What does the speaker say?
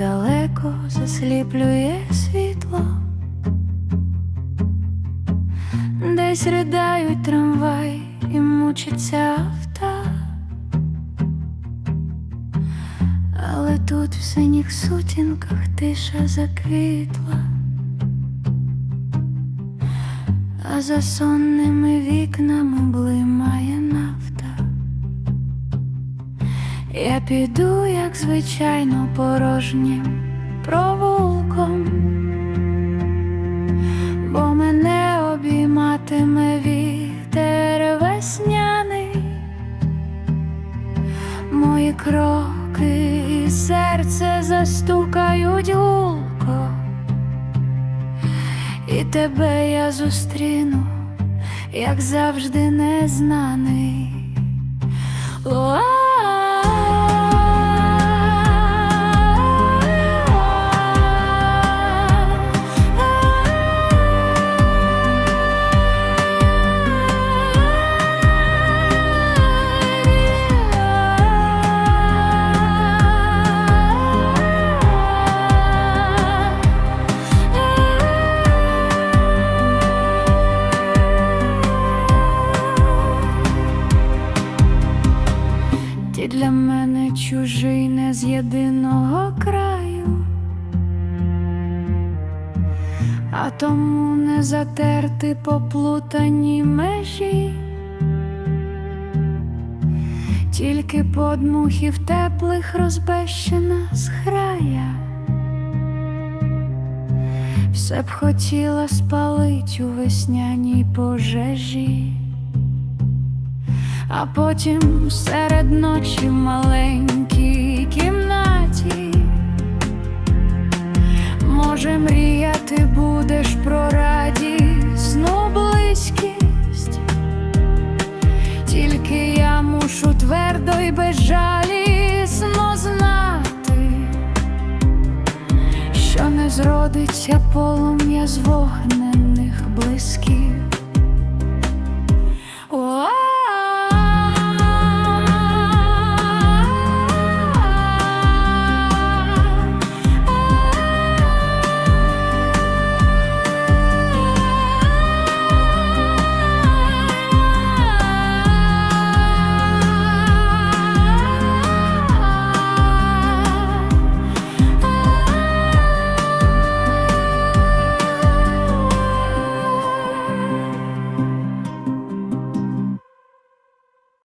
недалеко засліплює світло, десь ридають трамвай і мучиться авто. Але тут в синіх сутінках тиша заквітла, а за сонними вікнами блимає Я піду, як звичайно, порожнім провулком, бо мене обійматиме вітер весняний, мої кроки і серце застукають гулко, і тебе я зустріну, як завжди незнаний. Ти для мене чужий не з єдиного краю, а тому не затерти поплутані межі, тільки подмухів теплих розбещена зграя. Все б хотіла спалить у весняній пожежі. А потім серед ночі в маленькій кімнаті Може, мріяти будеш про радісну близькість, тільки я мушу твердо і безжалісно знати, що не зродиться полум'я з вогнених блисків.